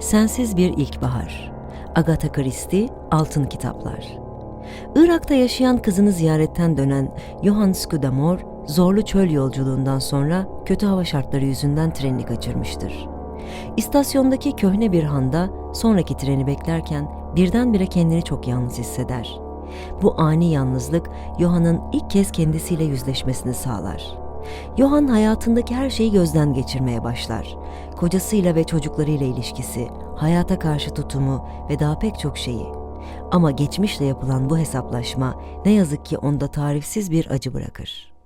Sensiz Bir İlkbahar Agatha Christie Altın Kitaplar Irak'ta yaşayan kızını ziyaretten dönen Johann Scudamore, zorlu çöl yolculuğundan sonra kötü hava şartları yüzünden trenini kaçırmıştır. İstasyondaki köhne bir handa sonraki treni beklerken birdenbire kendini çok yalnız hisseder. Bu ani yalnızlık Johann'ın ilk kez kendisiyle yüzleşmesini sağlar. Johann hayatındaki her şeyi gözden geçirmeye başlar. Kocasıyla ve çocuklarıyla ilişkisi, hayata karşı tutumu ve daha pek çok şeyi. Ama geçmişle yapılan bu hesaplaşma ne yazık ki onda tarifsiz bir acı bırakır.